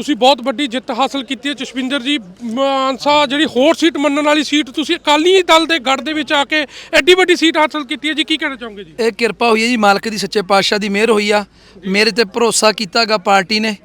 ਤੁਸੀਂ ਬਹੁਤ ਵੱਡੀ ਜਿੱਤ ਹਾਸਲ ਕੀਤੀ ਹੈ ਜਸਵਿੰਦਰ ਜੀ। ਮਾਨਸਾ ਜਿਹੜੀ ਹੋਰ ਸੀਟ ਮੰਨਣ ਵਾਲੀ ਸੀਟ ਤੁਸੀਂ ਅਕਾਲੀ ਦਲ ਦੇ ਗੜ ਦੇ ਵਿੱਚ ਆ ਕੇ ਐਡੀ ਵੱਡੀ ਸੀਟ ਹਾਸਲ ਕੀਤੀ ਹੈ ਜੀ ਕੀ ਕਹਿਣਾ ਚਾਹੋਗੇ ਜੀ? ਇਹ ਕਿਰਪਾ ਹੋਈ ਹੈ ਜੀ ਮਾਲਕ ਦੀ ਸੱਚੇ ਪਾਤਸ਼ਾਹ ਦੀ ਮਿਹਰ ਹੋਈ ਆ। ਮੇਰੇ ਤੇ ਭਰੋਸਾ ਕੀਤਾਗਾ ਪਾਰਟੀ ਨੇ।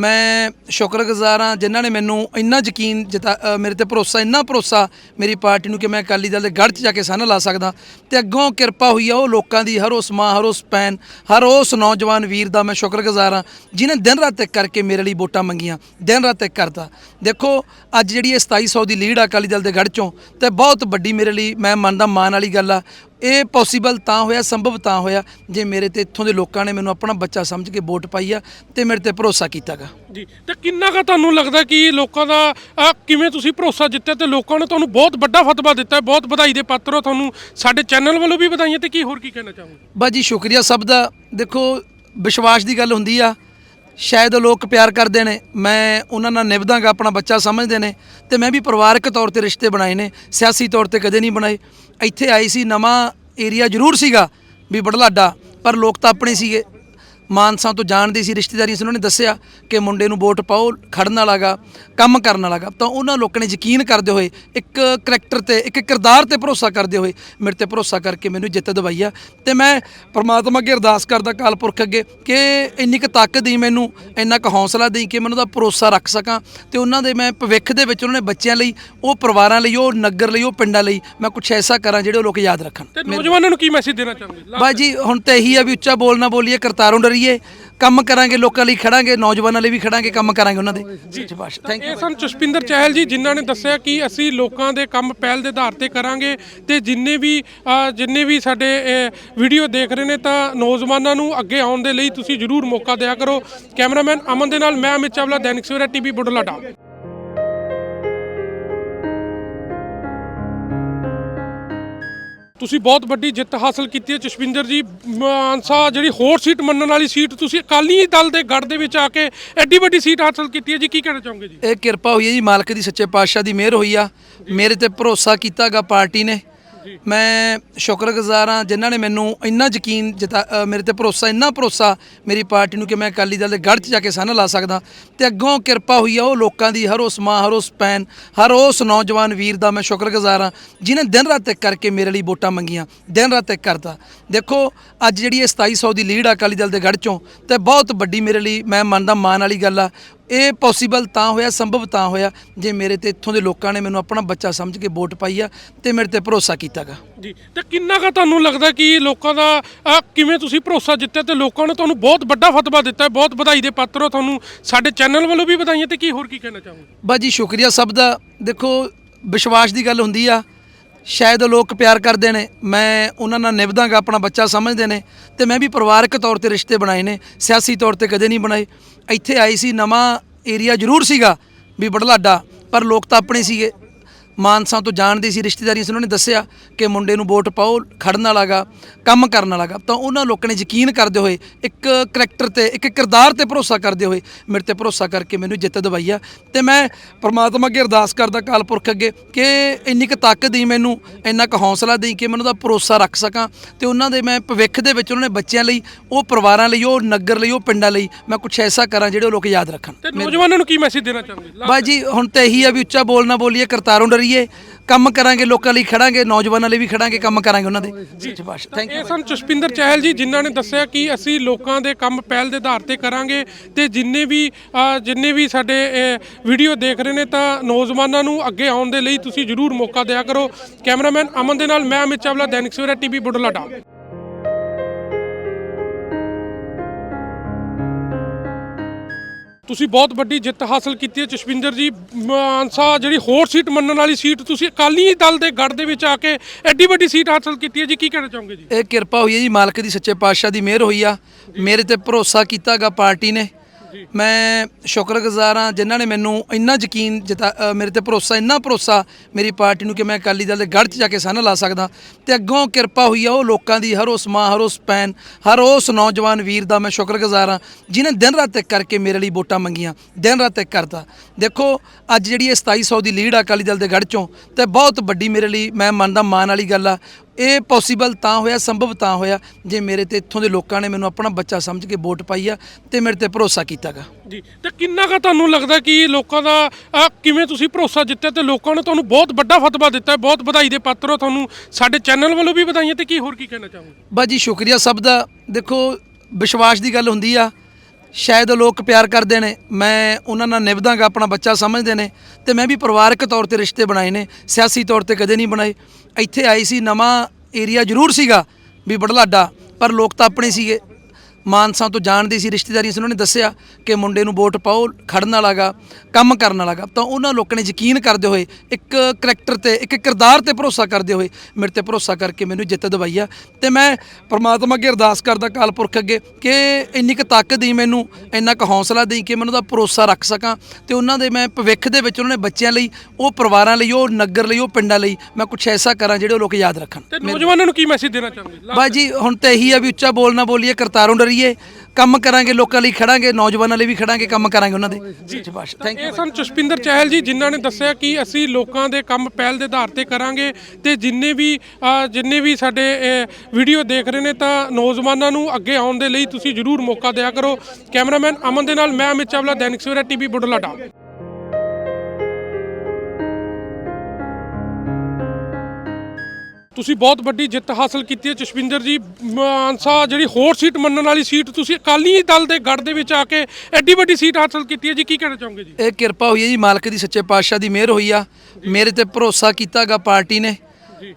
ਮੈਂ ਸ਼ੁਕਰਗੁਜ਼ਾਰ ਹਾਂ ਜਿਨ੍ਹਾਂ ਨੇ ਮੈਨੂੰ ਇੰਨਾ ਯਕੀਨ ਜਿਤਾ ਅ, ਮੇਰੇ ਤੇ ਭਰੋਸਾ ਇੰਨਾ ਭਰੋਸਾ ਮੇਰੀ ਪਾਰਟੀ ਨੂੰ ਕਿ ਮੈਂ ਅਕਾਲੀ ਦਲ ਦੇ ਗੜ੍ਹ 'ਚ ਜਾ ਕੇ ਸੰਨ ਲਾ ਸਕਦਾ। ਤੇ ਅੱਗੋਂ ਕਿਰਪਾ ਹੋਈ ਆ ਉਹ ਲੋਕਾਂ ਦੀ ਹਰ ਉਸ ਮਾਂ ਹਰ ਉਸ ਭੈਣ ਹਰ ਉਸ ਨੌਜਵਾਨ ਵੀਰ ਦਾ ਮੈਂ ਸ਼ੁਕਰਗੁਜ਼ਾਰ ਹਾਂ ਜਿਨੇ ਦਿਨ ਰਾਤ ਇੱਕ ਕਰਕੇ ਮੇਰੇ ਲਈ ਵੋਟਾਂ ਮੰਗੀਆਂ ਦਿਨ ਰਾਤ ਇੱਕ ਕਰਦਾ। ਦੇਖੋ ਅੱਜ ਜਿਹੜੀ ਇਹ 2700 ਦੀ ਲੀਡ ਆ ਅਕਾਲੀ ਦਲ ਦੇ ਗੜ੍ਹ 'ਚੋਂ ਤੇ ਬਹੁਤ ਵੱਡੀ ਮੇਰੇ ਲਈ ਮੈਂ ਮੰਨਦਾ ਮਾਣ ਵਾਲੀ ਗੱਲ ਆ। ਇਹ ਪੋਸੀਬਲ ਤਾਂ ਹੋਇਆ ਸੰਭਵ ਤਾਂ ਹੋਇਆ ਜੇ ਮੇਰੇ ਤੇ ਇੱਥੋਂ ਦੇ ਲੋਕਾਂ ਨੇ ਮੈਨੂੰ ਆਪਣਾ ਬੱਚਾ ਸਮਝ ਕੇ ਵੋਟ ਪਾਈ ਆ ਤੇ ਮੇਰੇ ਤੇ ਭਰੋਸਾ ਕੀਤਾਗਾ। ਜੀ ਤੇ ਕਿੰਨਾ ਕੁ ਤੁਹਾਨੂੰ ਲੱਗਦਾ ਕਿ ਲੋਕਾਂ ਦਾ ਅਹ, ਕਿਵੇਂ ਤੁਸੀਂ ਭਰੋਸਾ ਜਿੱਤਿਆ ਤੇ ਲੋਕਾਂ ਨੇ ਤੁਹਾਨੂੰ ਬਹੁਤ ਵੱਡਾ ਫਤਵਾ ਦਿੱਤਾ ਹੈ ਬਹੁਤ ਵਧਾਈ ਦੇ ਪਾਤਰ ਹੋ ਤੁਹਾਨੂੰ ਸਾਡੇ ਚੈਨਲ ਵੱਲੋਂ ਵੀ ਵਧਾਈਆਂ ਤੇ ਕੀ ਹੋਰ ਕੀ ਕਹਿਣਾ ਚਾਹੋਗੇ? ਬਸ ਜੀ ਸ਼ੁਕਰੀਆ ਸਭ ਦਾ। ਦੇਖੋ ਵਿਸ਼ਵਾਸ ਦੀ ਗੱਲ ਹੁੰਦੀ ਆ। ਸ਼ਾਇਦ ਲੋਕ ਪਿਆਰ ਕਰਦੇ ਨੇ, ਮੈਂ ਉਹਨਾਂ ਨਾਲ ਨਿਭਦਾਂਗਾ, ਆਪਣਾ ਬੱਚਾ ਸਮਝਦੇ ਨੇ ਤੇ ਮੈਂ ਵੀ ਪਰਿਵਾਰਕ ਤੌਰ ਤੇ ਰਿਸ਼ਤੇ ਬਣਾਏ ਨੇ, ਸਿਆਸੀ ਤੌਰ ਤੇ ਕਦੇ ਨਹੀਂ ਬਣਾਏ। ਇੱਥੇ ਆਈ ਸੀ, ਨਵਾਂ ਏਰੀਆ ਜ਼ਰੂਰ ਸੀਗਾ ਵੀ ਬੜਲਾਡਾ, ਪਰ ਲੋਕ ਤਾਂ ਆਪਣੇ ਸੀਗੇ। ਮਾਨਸਾ ਤੋਂ ਜਾਣਦੇ ਸੀ ਰਿਸ਼ਤੇਦਾਰੀਆਂ ਸੀ ਉਹਨਾਂ ਨੇ ਦੱਸਿਆ ਕਿ ਮੁੰਡੇ ਨੂੰ ਵੋਟ ਪਾਓ ਖੜਨ ਵਾਲਾਗਾ ਕੰਮ ਕਰਨ ਵਾਲਾਗਾ ਤਾਂ ਉਹਨਾਂ ਲੋਕਾਂ ਨੇ ਯਕੀਨ ਕਰਦੇ ਹੋਏ ਇੱਕ ਕਰੈਕਟਰ ਤੇ ਇੱਕ ਕਿਰਦਾਰ ਤੇ ਭਰੋਸਾ ਕਰਦੇ ਹੋਏ ਮੇਰੇ ਤੇ ਭਰੋਸਾ ਕਰਕੇ ਮੈਨੂੰ ਜਿੱਤ ਦਿਵਾਈ ਆ। ਤੇ ਮੈਂ ਪ੍ਰਮਾਤਮਾ ਅੱਗੇ ਅਰਦਾਸ ਕਰਦਾ ਕਾਲਪੁਰਖ ਅੱਗੇ ਕਿ ਇੰਨੀ ਕੁ ਤਾਕਤ ਦੇਈ ਮੈਨੂੰ ਇੰਨਾ ਕੁ ਹੌਸਲਾ ਦੇਈ ਕਿ ਮੈਨੂੰ ਦਾ ਭਰੋਸਾ ਰੱਖ ਸਕਾਂ। ਤੇ ਉਹਨਾਂ ਦੇ ਮੈਂ ਭਵਿੱਖ ਦੇ ਵਿੱਚ ਉਹਨਾਂ ਨੇ ਬੱਚਿਆਂ ਲਈ ਉਹ ਪਰਿਵਾਰਾਂ ਲਈ ਉਹ ਨਗਰ ਲਈ ਉਹ ਪਿੰਡਾਂ ਲਈ ਮੈਂ ਕੁਝ ਐਸਾ ਕਰਾਂ ਜਿਹੜੇ ਉਹ ਲੋਕ ਯਾਦ ਰੱਖਣ। ਤੇ ਨੌਜਵਾਨਾਂ ਨੂੰ ਕੀ ਮੈਸੇਜ ਦੇਣਾ ਚਾਹੋਗੇ ਬਾਈ ਜੀ ਹੁਣ ਤਾਂ ਇਹੀ ਆ ਵੀ ਉੱਚਾ ਬੋਲਣਾ ਬੋਲੀਏ ਕਰਤਾਰੋਂ ਡਰੀਏ ਕੰਮ ਕਰਾਂਗੇ ਲੋਕਾਂ ਲਈ ਖੜਾਂਗੇ ਨੌਜਵਾਨਾਂ ਲਈ ਵੀ ਖੜਾਂਗੇ ਕੰਮ ਕਰਾਂਗੇ ਉਹਨਾਂ ਦੇ। ਥੈਂਕ ਯੂ ਇਹ ਸਨ ਜਸਪਿੰਦਰ ਚਹਿਲ ਜੀ ਜਿਨ੍ਹਾਂ ਨੇ ਦੱਸਿਆ ਕਿ ਅਸੀਂ ਲੋਕਾਂ ਦੇ ਕੰਮ ਪਹਿਲ ਦੇ ਆਧਾਰ ਤੇ ਕਰਾਂਗੇ ਤੇ ਜਿੰਨੇ ਵੀ ਅ, ਜਿੰਨੇ ਵੀ ਸਾਡੇ ਵੀਡੀਓ ਦੇਖ ਰਹੇ ਨੇ ਤਾਂ ਨੌਜਵਾਨਾਂ ਨੂੰ ਅੱਗੇ ਆਉਣ ਦੇ ਲਈ ਤੁਸੀਂ ਜਰੂਰ ਮੌਕਾ ਦਿਆ ਕਰੋ। ਕੈਮਰਾਮੈਨ ਅਮਨ ਦੇ ਨਾਲ ਮੈਂ ਅਮਿਤ ਚਾਵਲਾ ਦੈਨਿਕ ਸਵੇਰਾ ਟੀਵੀ ਬੁਢਲਾਡਾ। ਤੁਸੀਂ ਬਹੁਤ ਵੱਡੀ ਜਿੱਤ ਹਾਸਲ ਕੀਤੀ ਹੈ ਜਸਵਿੰਦਰ ਜੀ। ਮਾਨਸਾ ਜਿਹੜੀ ਹੋਰ ਸੀਟ ਮੰਨਣ ਵਾਲੀ ਸੀਟ ਤੁਸੀਂ ਅਕਾਲੀ ਦਲ ਦੇ ਗੜ ਦੇ ਵਿੱਚ ਆ ਕੇ ਐਡੀ ਵੱਡੀ ਸੀਟ ਹਾਸਲ ਕੀਤੀ ਹੈ ਜੀ ਕੀ ਕਹਿਣਾ ਚਾਹੋਗੇ ਜੀ? ਇਹ ਕਿਰਪਾ ਹੋਈ ਹੈ ਜੀ ਮਾਲਕ ਦੀ ਸੱਚੇ ਪਾਤਸ਼ਾਹ ਦੀ ਮਿਹਰ ਹੋਈ ਆ। ਮੇਰੇ ਤੇ ਭਰੋਸਾ ਕੀਤਾਗਾ ਪਾਰਟੀ ਨੇ। ਮੈਂ ਸ਼ੁਕਰਗੁਜ਼ਾਰ ਹਾਂ ਜਿਨ੍ਹਾਂ ਨੇ ਮੈਨੂੰ ਇੰਨਾ ਯਕੀਨ ਜਤਾ ਅ, ਮੇਰੇ ਤੇ ਭਰੋਸਾ ਇੰਨਾ ਭਰੋਸਾ ਮੇਰੀ ਪਾਰਟੀ ਨੂੰ ਕਿ ਮੈਂ ਅਕਾਲੀ ਦਲ ਦੇ ਗੜ੍ਹ 'ਚ ਜਾ ਕੇ ਸੰਨ ਲਾ ਸਕਦਾ। ਤੇ ਅੱਗੋਂ ਕਿਰਪਾ ਹੋਈ ਆ ਉਹ ਲੋਕਾਂ ਦੀ ਹਰ ਉਸ ਮਾਂ ਹਰ ਉਸ ਭੈਣ ਹਰ ਉਸ ਨੌਜਵਾਨ ਵੀਰ ਦਾ ਮੈਂ ਸ਼ੁਕਰਗੁਜ਼ਾਰ ਹਾਂ ਜਿਨੇ ਦਿਨ ਰਾਤ ਇੱਕ ਕਰਕੇ ਮੇਰੇ ਲਈ ਵੋਟਾਂ ਮੰਗੀਆਂ ਦਿਨ ਰਾਤ ਇੱਕ ਕਰਦਾ ਦੇਖੋ ਅੱਜ ਜਿਹੜੀ ਇਹ 2700 ਦੀ ਲੀਡ ਆ ਅਕਾਲੀ ਦਲ ਦੇ ਗੜ੍ਹ 'ਚੋਂ ਤੇ ਬਹੁਤ ਵੱਡੀ ਮੇਰੇ ਲਈ ਮੈਂ ਮੰਨਦਾ ਮਾਣ ਵਾਲੀ ਗੱਲ ਆ। ਇਹ ਪੋਸੀਬਲ ਤਾਂ ਹੋਇਆ ਸੰਭਵ ਤਾਂ ਹੋਇਆ ਜੇ ਮੇਰੇ ਤੇ ਇੱਥੋਂ ਦੇ ਲੋਕਾਂ ਨੇ ਮੈਨੂੰ ਆਪਣਾ ਬੱਚਾ ਸਮਝ ਕੇ ਵੋਟ ਪਾਈ ਆ ਤੇ ਮੇਰੇ ਤੇ ਭਰੋਸਾ ਕੀਤਾਗਾ। ਜੀ ਤੇ ਕਿੰਨਾ ਕੁ ਤੁਹਾਨੂੰ ਲੱਗਦਾ ਕਿ ਲੋਕਾਂ ਦਾ ਅਹ, ਕਿਵੇਂ ਤੁਸੀਂ ਭਰੋਸਾ ਜਿੱਤਿਆ ਤੇ ਲੋਕਾਂ ਨੇ ਤੁਹਾਨੂੰ ਬਹੁਤ ਵੱਡਾ ਫਤਵਾ ਦਿੱਤਾ ਹੈ ਬਹੁਤ ਵਧਾਈ ਦੇ ਪਾਤਰ ਹੋ ਤੁਹਾਨੂੰ ਸਾਡੇ ਚੈਨਲ ਵੱਲੋਂ ਵੀ ਵਧਾਈਆਂ ਤੇ ਕੀ ਹੋਰ ਕੀ ਕਹਿਣਾ ਚਾਹੋਗੇ? ਬਸ ਜੀ ਸ਼ੁਕਰੀਆ ਸਭ ਦਾ। ਦੇਖੋ ਵਿਸ਼ਵਾਸ ਦੀ ਗੱਲ ਹੁੰਦੀ ਆ ਸ਼ਾਇਦ ਲੋਕ ਪਿਆਰ ਕਰਦੇ ਨੇ, ਮੈਂ ਉਹਨਾਂ ਨਾਲ ਨਿਭਦਾਂਗਾ, ਆਪਣਾ ਬੱਚਾ ਸਮਝਦੇ ਨੇ ਤੇ ਮੈਂ ਵੀ ਪਰਿਵਾਰਕ ਤੌਰ ਤੇ ਰਿਸ਼ਤੇ ਬਣਾਏ ਨੇ, ਸਿਆਸੀ ਤੌਰ ਤੇ ਕਦੇ ਨਹੀਂ ਬਣਾਏ। ਇੱਥੇ ਆਈ ਸੀ, ਨਵਾਂ ਏਰੀਆ ਜ਼ਰੂਰ ਸੀਗਾ ਵੀ ਬੜਲਾਡਾ, ਪਰ ਲੋਕ ਤਾਂ ਆਪਣੇ ਸੀਗੇ। ਮਾਨਸਾ ਤੋਂ ਜਾਣਦੇ ਸੀ ਰਿਸ਼ਤੇਦਾਰੀਆਂ ਸੀ ਉਹਨਾਂ ਨੇ ਦੱਸਿਆ ਕਿ ਮੁੰਡੇ ਨੂੰ ਵੋਟ ਪਾਓ ਖੜਨ ਵਾਲਾਗਾ ਕੰਮ ਕਰਨ ਵਾਲਾਗਾ। ਤਾਂ ਉਹਨਾਂ ਲੋਕਾਂ ਨੇ ਯਕੀਨ ਕਰਦੇ ਹੋਏ ਇੱਕ ਕਰੈਕਟਰ ਤੇ ਇੱਕ ਕਿਰਦਾਰ ਤੇ ਭਰੋਸਾ ਕਰਦੇ ਹੋਏ ਮੇਰੇ ਤੇ ਭਰੋਸਾ ਕਰਕੇ ਮੈਨੂੰ ਜਿੱਤ ਦਿਵਾਈ ਆ। ਤੇ ਮੈਂ ਪ੍ਰਮਾਤਮਾ ਅੱਗੇ ਅਰਦਾਸ ਕਰਦਾ ਕਾਲਪੁਰਖ ਅੱਗੇ ਕਿ ਇੰਨੀ ਕੁ ਤਾਕਤ ਦੇਈ ਮੈਨੂੰ ਇੰਨਾ ਕੁ ਹੌਸਲਾ ਦੇਈ ਕਿ ਮੈਨੂੰ ਦਾ ਭਰੋਸਾ ਰੱਖ ਸਕਾਂ ਤੇ ਉਹਨਾਂ ਦੇ ਮੈਂ ਭਵਿੱਖ ਦੇ ਵਿੱਚ ਉਹਨਾਂ ਨੇ ਬੱਚਿਆਂ ਲਈ ਉਹ ਪਰਿਵਾਰਾਂ ਲਈ ਉਹ ਨਗਰ ਲਈ ਉਹ ਪਿੰਡਾਂ ਲਈ ਮੈਂ ਕੁਝ ਐਸਾ ਕਰਾਂ ਜਿਹੜੇ ਉਹ ਲੋਕ ਯਾਦ ਰੱਖਣ। ਤੇ ਨੌਜਵਾਨਾਂ ਨੂੰ ਕੀ ਮੈਸੇਜ ਦੇਣਾ ਚਾਹੋਗੇ ਬਾਈ ਜੀ ਹੁਣ ਤਾਂ ਇਹੀ ਆ ਵੀ ਉੱਚਾ ਬੋਲਣਾ ਬੋਲੀਏ ਕਰਤਾਰੋਂ ਡਰੀਏ ਕੰਮ ਕਰਾਂਗੇ ਲੋਕਾਂ ਲਈ ਖੜਾਂਗੇ ਨੌਜਵਾਨਾਂ ਲਈ ਵੀ ਖੜਾਂਗੇ ਕੰਮ ਕਰਾਂਗੇ ਉਹਨਾਂ ਦੇ। ਥੈਂਕ ਯੂ ਇਹ ਸਨ ਜਸਪਿੰਦਰ ਚਹਿਲ ਜੀ ਜਿਨ੍ਹਾਂ ਨੇ ਦੱਸਿਆ ਕਿ ਅਸੀਂ ਲੋਕਾਂ ਦੇ ਕੰਮ ਪਹਿਲ ਦੇ ਆਧਾਰ ਤੇ ਕਰਾਂਗੇ ਤੇ ਜਿੰਨੇ ਵੀ ਅ, ਜਿੰਨੇ ਵੀ ਸਾਡੇ ਵੀਡੀਓ ਦੇਖ ਰਹੇ ਨੇ ਤਾਂ ਨੌਜਵਾਨਾਂ ਨੂੰ ਅੱਗੇ ਆਉਣ ਦੇ ਲਈ ਤੁਸੀਂ ਜਰੂਰ ਮੌਕਾ ਦਿਆ ਕਰੋ। ਕੈਮਰਾਮੈਨ ਅਮਨ ਦੇ ਨਾਲ ਮੈਂ ਅਮਿਤ ਚਾਵਲਾ ਦੈਨਿਕ ਸਵੇਰਾ ਟੀਵੀ ਬੁਢਲਾਡਾ ਤੁਸੀਂ ਬਹੁਤ ਵੱਡੀ ਜਿੱਤ ਹਾਸਲ ਕੀਤੀ ਹੈ ਜਸਵਿੰਦਰ ਜੀ। ਮਾਨਸਾ ਜਿਹੜੀ ਹੋਰ ਸੀਟ ਮੰਨਣ ਵਾਲੀ ਸੀਟ ਤੁਸੀਂ ਅਕਾਲੀ ਦਲ ਦੇ ਗੜ ਦੇ ਵਿੱਚ ਆ ਕੇ ਐਡੀ ਵੱਡੀ ਸੀਟ ਹਾਸਲ ਕੀਤੀ ਹੈ ਜੀ, ਕੀ ਕਹਿਣਾ ਚਾਹੋਗੇ ਜੀ? ਇਹ ਕਿਰਪਾ ਹੋਈ ਹੈ ਜੀ, ਮਾਲਕ ਦੀ ਸੱਚੇ ਪਾਤਸ਼ਾਹ ਦੀ ਮਿਹਰ ਹੋਈ ਆ। ਮੇਰੇ ਤੇ ਭਰੋਸਾ ਕੀਤਾਗਾ ਪਾਰਟੀ ਨੇ। ਮੈਂ ਸ਼ੁਕਰਗੁਜ਼ਾਰ ਹਾਂ ਜਿਨ੍ਹਾਂ ਨੇ ਮੈਨੂੰ ਇੰਨਾ ਯਕੀਨ ਜਿਤਾ ਅ, ਮੇਰੇ ਤੇ ਭਰੋਸਾ ਇੰਨਾ ਭਰੋਸਾ ਮੇਰੀ ਪਾਰਟੀ ਨੂੰ ਕਿ ਮੈਂ ਅਕਾਲੀ ਦਲ ਦੇ ਗੜ੍ਹ 'ਚ ਜਾ ਕੇ ਸੰਨ ਲਾ ਸਕਦਾ। ਤੇ ਅੱਗੋਂ ਕਿਰਪਾ ਹੋਈ ਆ ਉਹ ਲੋਕਾਂ ਦੀ ਹਰ ਉਸ ਮਾਂ ਹਰ ਉਸ ਭੈਣ ਹਰ ਉਸ ਨੌਜਵਾਨ ਵੀਰ ਦਾ ਮੈਂ ਸ਼ੁਕਰਗੁਜ਼ਾਰ ਹਾਂ ਜਿਨੇ ਦਿਨ ਰਾਤ ਇੱਕ ਕਰਕੇ ਮੇਰੇ ਲਈ ਵੋਟਾਂ ਮੰਗੀਆਂ ਦਿਨ ਰਾਤ ਇੱਕ ਕਰਤਾ। ਦੇਖੋ ਅੱਜ ਜਿਹੜੀ ਇਹ 2700 ਦੀ ਲੀਡ ਆ ਅਕਾਲੀ ਦਲ ਦੇ ਗੜ੍ਹ 'ਚੋਂ ਤੇ ਬਹੁਤ ਵੱਡੀ ਮੇਰੇ ਲਈ ਮੈਂ ਮੰਨਦਾ ਮਾਣ ਵਾਲੀ ਗੱਲ ਆ। ਇਹ ਪੋਸੀਬਲ ਤਾਂ ਹੋਇਆ ਸੰਭਵ ਤਾਂ ਹੋਇਆ ਜੇ ਮੇਰੇ ਤੇ ਇੱਥੋਂ ਦੇ ਲੋਕਾਂ ਨੇ ਮੈਨੂੰ ਆਪਣਾ ਬੱਚਾ ਸਮਝ ਕੇ ਵੋਟ ਪਾਈ ਆ ਤੇ ਮੇਰੇ ਤੇ ਭਰੋਸਾ ਕੀਤਾਗਾ। ਜੀ ਤੇ ਕਿੰਨਾ ਕੁ ਤੁਹਾਨੂੰ ਲੱਗਦਾ ਕਿ ਲੋਕਾਂ ਦਾ ਅਹ, ਕਿਵੇਂ ਤੁਸੀਂ ਭਰੋਸਾ ਜਿੱਤਿਆ ਤੇ ਲੋਕਾਂ ਨੇ ਤੁਹਾਨੂੰ ਬਹੁਤ ਵੱਡਾ ਫਤਵਾ ਦਿੱਤਾ ਹੈ ਬਹੁਤ ਵਧਾਈ ਦੇ ਪਾਤਰ ਹੋ ਤੁਹਾਨੂੰ ਸਾਡੇ ਚੈਨਲ ਵੱਲੋਂ ਵੀ ਵਧਾਈਆਂ ਤੇ ਕੀ ਹੋਰ ਕੀ ਕਹਿਣਾ ਚਾਹੋਗੇ? ਬਾਜੀ ਸ਼ੁਕਰੀਆ ਸਭ ਦਾ। ਦੇਖੋ ਵਿਸ਼ਵਾਸ ਦੀ ਗੱਲ ਹੁੰਦੀ ਆ ਸ਼ਾਇਦ ਲੋਕ ਪਿਆਰ ਕਰਦੇ ਨੇ ਮੈਂ ਉਹਨਾਂ ਨਾਲ ਨਿਭਦਾਗਾ ਆਪਣਾ ਬੱਚਾ ਸਮਝਦੇ ਨੇ ਤੇ ਮੈਂ ਵੀ ਪਰਿਵਾਰਕ ਤੌਰ ਤੇ ਰਿਸ਼ਤੇ ਬਣਾਏ ਨੇ ਸਿਆਸੀ ਤੌਰ ਤੇ ਕਦੇ ਨਹੀਂ ਬਣਾਏ। ਇੱਥੇ ਆਏ ਸੀ ਨਵਾਂ ਏਰੀਆ ਜ਼ਰੂਰ ਸੀਗਾ ਵੀ ਬੜਲਾਡਾ ਪਰ ਲੋਕ ਤਾਂ ਆਪਣੇ ਸੀਗੇ। ਮਾਨਸਾ ਤੋਂ ਜਾਣਦੀ ਸੀ ਰਿਸ਼ਤੇਦਾਰੀਆਂ ਸੀ ਉਹਨਾਂ ਨੇ ਦੱਸਿਆ ਕਿ ਮੁੰਡੇ ਨੂੰ ਵੋਟ ਪਾਓ ਖੜਨ ਵਾਲਾਗਾ ਕੰਮ ਕਰਨ ਵਾਲਾਗਾ। ਤਾਂ ਉਹਨਾਂ ਲੋਕਾਂ ਨੇ ਯਕੀਨ ਕਰਦੇ ਹੋਏ ਇੱਕ ਕਰੈਕਟਰ ਤੇ ਇੱਕ ਕਿਰਦਾਰ ਤੇ ਭਰੋਸਾ ਕਰਦੇ ਹੋਏ ਮੇਰੇ ਤੇ ਭਰੋਸਾ ਕਰਕੇ ਮੈਨੂੰ ਜਿੱਤ ਦਿਵਾਈ ਆ। ਤੇ ਮੈਂ ਪ੍ਰਮਾਤਮਾ ਅੱਗੇ ਅਰਦਾਸ ਕਰਦਾ ਕਾਲ ਪੁਰਖ ਅੱਗੇ ਕਿ ਇੰਨੀ ਕੁ ਤਾਕਤ ਦੇਈ ਮੈਨੂੰ ਇੰਨਾ ਕੁ ਹੌਸਲਾ ਦੇਈ ਕਿ ਮੈਨੂੰ ਦਾ ਭਰੋਸਾ ਰੱਖ ਸਕਾਂ। ਤੇ ਉਹਨਾਂ ਦੇ ਮੈਂ ਭਵਿੱਖ ਦੇ ਵਿੱਚ ਉਹਨਾਂ ਨੇ ਬੱਚਿਆਂ ਲਈ ਉਹ ਪਰਿਵਾਰਾਂ ਲਈ ਉਹ ਨਗਰ ਲਈ ਉਹ ਪਿੰਡਾਂ ਲਈ ਮੈਂ ਕੁਝ ਐਸਾ ਕਰਾਂ ਜਿਹੜੇ ਉਹ ਲੋਕ ਯਾਦ ਰੱਖਣ। ਤੇ ਨੌਜਵਾਨਾਂ ਨੂੰ ਕੀ ਮੈਸੇਜ ਦੇਣਾ ਚਾਹੋਗੇ? ਬਾਜੀ ਹੁਣ ਤਾਂ ਇਹੀ ਆ ਵੀ ਉੱਚਾ ਬੋਲ ਨਾ ਬੋਲੀਏ ਕਰਤਾਰੋਂ ਡਰੀਏ ਕੰਮ ਕਰਾਂਗੇ ਲੋਕਾਂ ਲਈ ਖੜਾਂਗੇ ਨੌਜਵਾਨਾਂ ਲਈ ਵੀ ਖੜਾਂਗੇ ਕੰਮ ਕਰਾਂਗੇ ਉਹਨਾਂ ਦੇ। ਜੀ। ਬਾਸ਼ ਥੈਂਕ ਇਹ ਸਨ ਜਸਪਿੰਦਰ ਚਹਿਲ ਜੀ ਜਿਨ੍ਹਾਂ ਨੇ ਦੱਸਿਆ ਕਿ ਅਸੀਂ ਲੋਕਾਂ ਦੇ ਕੰਮ ਪਹਿਲ ਦੇ ਆਧਾਰ ਤੇ ਕਰਾਂਗੇ ਤੇ ਜਿੰਨੇ ਵੀ ਜਿੰਨੇ ਵੀ ਸਾਡੇ ਵੀਡੀਓ ਦੇਖ ਰਹੇ ਨੇ ਤਾਂ ਨੌਜਵਾਨਾਂ ਨੂੰ ਅੱਗੇ ਆਉਣ ਦੇ ਲਈ ਤੁਸੀਂ ਜਰੂਰ ਮੌਕਾ ਦਿਆ ਕਰੋ। ਕੈਮਰਾਮੈਨ ਅਮਨ ਦੇ ਨਾਲ ਮੈਂ ਅਮਿਤ ਚਾਵਲਾ ਦੈਨਿਕ ਸਵੇਰਾ ਟੀਵੀ ਬੁਢਲਾਡਾ ਤੁਸੀਂ ਬਹੁਤ ਵੱਡੀ ਜਿੱਤ ਹਾਸਲ ਕੀਤੀ ਹੈ ਜਸਵਿੰਦਰ ਜੀ। ਮਾਨਸਾ ਜਿਹੜੀ ਹੋਰ ਸੀਟ ਮੰਨਣ ਵਾਲੀ ਸੀਟ ਤੁਸੀਂ ਅਕਾਲੀ ਦਲ ਦੇ ਗੜ ਦੇ ਵਿੱਚ ਆ ਕੇ ਐਡੀ ਵੱਡੀ ਸੀਟ ਹਾਸਲ ਕੀਤੀ ਹੈ ਜੀ, ਕੀ ਕਹਿਣਾ ਚਾਹੋਗੇ ਜੀ? ਇਹ ਕਿਰਪਾ ਹੋਈ ਹੈ ਜੀ, ਮਾਲਕ ਦੀ, ਸੱਚੇ ਪਾਤਸ਼ਾਹ ਦੀ ਮਿਹਰ ਹੋਈ ਆ। ਮੇਰੇ ਤੇ ਭਰੋਸਾ ਕੀਤਾਗਾ ਪਾਰਟੀ ਨੇ।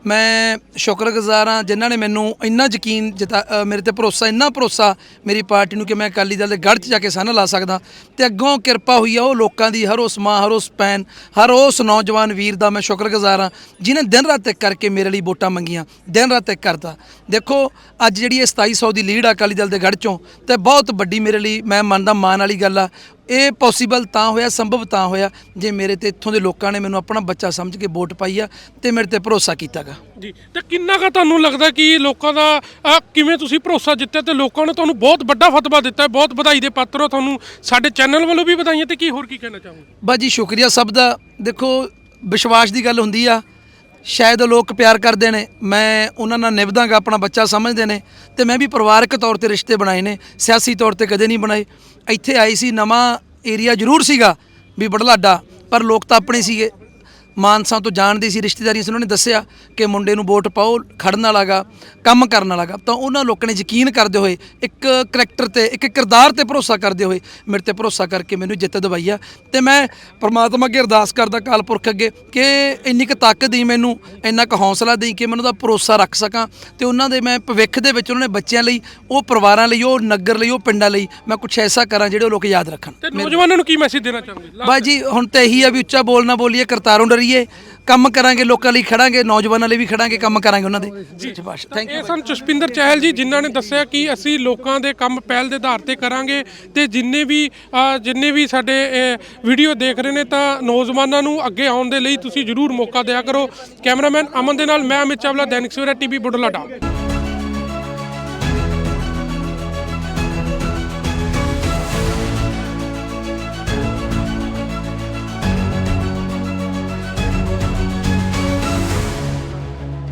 ਮੈਂ ਸ਼ੁਕਰਗੁਜ਼ਾਰ ਹਾਂ ਜਿਨ੍ਹਾਂ ਨੇ ਮੈਨੂੰ ਇੰਨਾ ਯਕੀਨ ਜਿਤਾ ਅ, ਮੇਰੇ ਤੇ ਭਰੋਸਾ ਇੰਨਾ ਭਰੋਸਾ ਮੇਰੀ ਪਾਰਟੀ ਨੂੰ ਕਿ ਮੈਂ ਅਕਾਲੀ ਦਲ ਦੇ ਗੜ੍ਹ 'ਚ ਜਾ ਕੇ ਸੰਨ ਲਾ ਸਕਦਾ। ਤੇ ਅੱਗੋਂ ਕਿਰਪਾ ਹੋਈ ਆ ਉਹ ਲੋਕਾਂ ਦੀ ਹਰ ਉਸ ਮਾਂ ਹਰ ਉਸ ਭੈਣ ਹਰ ਉਸ ਨੌਜਵਾਨ ਵੀਰ ਦਾ ਮੈਂ ਸ਼ੁਕਰਗੁਜ਼ਾਰ ਹਾਂ ਜਿਨੇ ਦਿਨ ਰਾਤ ਇੱਕ ਕਰਕੇ ਮੇਰੇ ਲਈ ਵੋਟਾਂ ਮੰਗੀਆਂ ਦਿਨ ਰਾਤ ਇੱਕ ਕਰਦਾ। ਦੇਖੋ ਅੱਜ ਜਿਹੜੀ ਇਹ 2700 ਦੀ ਲੀਡ ਆ ਅਕਾਲੀ ਦਲ ਦੇ ਗੜ੍ਹ 'ਚੋਂ ਤੇ ਬਹੁਤ ਵੱਡੀ ਮੇਰੇ ਲਈ ਮੈਂ ਮੰਨਦਾ ਮਾਣ ਵਾਲੀ ਗੱਲ ਆ। ਇਹ ਪੋਸੀਬਲ ਤਾਂ ਹੋਇਆ ਸੰਭਵ ਤਾਂ ਹੋਇਆ ਜੇ ਮੇਰੇ ਤੇ ਇੱਥੋਂ ਦੇ ਲੋਕਾਂ ਨੇ ਮੈਨੂੰ ਆਪਣਾ ਬੱਚਾ ਸਮਝ ਕੇ ਵੋਟ ਪਾਈ ਆ ਤੇ ਮੇਰੇ ਤੇ ਭਰੋਸਾ ਕੀਤਾਗਾ। ਜੀ ਤੇ ਕਿੰਨਾ ਕੁ ਤੁਹਾਨੂੰ ਲੱਗਦਾ ਕਿ ਲੋਕਾਂ ਦਾ ਅਹ, ਕਿਵੇਂ ਤੁਸੀਂ ਭਰੋਸਾ ਜਿੱਤਿਆ ਤੇ ਲੋਕਾਂ ਨੇ ਤੁਹਾਨੂੰ ਬਹੁਤ ਵੱਡਾ ਫਤਵਾ ਦਿੱਤਾ ਹੈ ਬਹੁਤ ਵਧਾਈ ਦੇ ਪਾਤਰ ਹੋ ਤੁਹਾਨੂੰ ਸਾਡੇ ਚੈਨਲ ਵੱਲੋਂ ਵੀ ਵਧਾਈਆਂ ਤੇ ਕੀ ਹੋਰ ਕੀ ਕਹਿਣਾ ਚਾਹੋਗੇ? ਬਾਜੀ ਸ਼ੁਕਰੀਆ ਸਭ ਦਾ। ਦੇਖੋ ਵਿਸ਼ਵਾਸ ਦੀ ਗੱਲ ਹੁੰਦੀ ਆ ਸ਼ਾਇਦ ਲੋਕ ਪਿਆਰ ਕਰਦੇ ਨੇ, ਮੈਂ ਉਹਨਾਂ ਨਾਲ ਨਿਭਦਾਗਾ, ਆਪਣਾ ਬੱਚਾ ਸਮਝਦੇ ਨੇ ਤੇ ਮੈਂ ਵੀ ਪਰਿਵਾਰਕ ਤੌਰ ਤੇ ਰਿਸ਼ਤੇ ਬਣਾਏ ਨੇ, ਸਿਆਸੀ ਤੌਰ ਤੇ ਕਦੇ ਨਹੀਂ ਬਣਾਏ। ਇੱਥੇ ਆਈ ਸੀ, ਨਵਾਂ ਏਰੀਆ ਜ਼ਰੂਰ ਸੀਗਾ ਵੀ ਬੜਲਾਡਾ, ਪਰ ਲੋਕ ਤਾਂ ਆਪਣੇ ਸੀਗੇ। ਮਾਨਸਾ ਤੋਂ ਜਾਣਦੀ ਸੀ ਰਿਸ਼ਤੇਦਾਰੀਆਂ ਸੀ ਉਹਨਾਂ ਨੇ ਦੱਸਿਆ ਕਿ ਮੁੰਡੇ ਨੂੰ ਵੋਟ ਪਾਓ ਖੜਨ ਵਾਲਾਗਾ ਕੰਮ ਕਰਨ ਵਾਲਾਗਾ। ਤਾਂ ਉਹਨਾਂ ਲੋਕਾਂ ਨੇ ਯਕੀਨ ਕਰਦੇ ਹੋਏ ਇੱਕ ਕਰੈਕਟਰ ਤੇ ਇੱਕ ਕਿਰਦਾਰ ਤੇ ਭਰੋਸਾ ਕਰਦੇ ਹੋਏ ਮੇਰੇ ਤੇ ਭਰੋਸਾ ਕਰਕੇ ਮੈਨੂੰ ਜਿੱਤ ਦਿਵਾਈ ਆ। ਤੇ ਮੈਂ ਪ੍ਰਮਾਤਮਾ ਅੱਗੇ ਅਰਦਾਸ ਕਰਦਾ ਕਾਲ ਪੁਰਖ ਅੱਗੇ ਕਿ ਇੰਨੀ ਕੁ ਤਾਕਤ ਦੇਈ ਮੈਨੂੰ ਇੰਨਾ ਕੁ ਹੌਸਲਾ ਦੇਈ ਕਿ ਮੈਨੂੰ ਦਾ ਭਰੋਸਾ ਰੱਖ ਸਕਾਂ। ਤੇ ਉਹਨਾਂ ਦੇ ਮੈਂ ਭਵਿੱਖ ਦੇ ਵਿੱਚ ਉਹਨਾਂ ਨੇ ਬੱਚਿਆਂ ਲਈ ਉਹ ਪਰਿਵਾਰਾਂ ਲਈ ਉਹ ਨਗਰ ਲਈ ਉਹ ਪਿੰਡਾਂ ਲਈ ਮੈਂ ਕੁਝ ਐਸਾ ਕਰਾਂ ਜਿਹੜੇ ਉਹ ਲੋਕ ਯਾਦ ਰੱਖਣ। ਤੇ ਨੌਜਵਾਨਾਂ ਨੂੰ ਕੀ ਮੈਸੇਜ ਦੇਣਾ ਚਾਹੋਗੇ? ਬਾਜੀ ਹੁਣ ਤਾਂ ਇਹੀ ਆ ਵੀ ਉੱਚਾ ਬੋਲ ਨਾ ਬੋਲੀਏ ਕਰਤਾਰੋਂ ਡਰੀਏ ਕੰਮ ਕਰਾਂਗੇ ਲੋਕਾਂ ਲਈ ਖੜਾਂਗੇ ਨੌਜਵਾਨਾਂ ਲਈ ਵੀ ਖੜਾਂਗੇ ਕੰਮ ਕਰਾਂਗੇ ਉਹਨਾਂ ਦੇ। ਜੀ। ਬਾਸ਼ ਥੈਂਕ ਇਹ ਸਨ ਜਸਪਿੰਦਰ ਚਹਿਲ ਜੀ ਜਿਨ੍ਹਾਂ ਨੇ ਦੱਸਿਆ ਕਿ ਅਸੀਂ ਲੋਕਾਂ ਦੇ ਕੰਮ ਪਹਿਲ ਦੇ ਆਧਾਰ ਤੇ ਕਰਾਂਗੇ ਤੇ ਜਿੰਨੇ ਵੀ ਜਿੰਨੇ ਵੀ ਸਾਡੇ ਵੀਡੀਓ ਦੇਖ ਰਹੇ ਨੇ ਤਾਂ ਨੌਜਵਾਨਾਂ ਨੂੰ ਅੱਗੇ ਆਉਣ ਦੇ ਲਈ ਤੁਸੀਂ ਜਰੂਰ ਮੌਕਾ ਦਿਆ ਕਰੋ। ਕੈਮਰਾਮੈਨ ਅਮਨ ਦੇ ਨਾਲ ਮੈਂ ਅਮਿਤ ਚਾਵਲਾ ਦੈਨਿਕ ਸਵੇਰਾ ਟੀਵੀ ਬੁਢਲਾਡਾ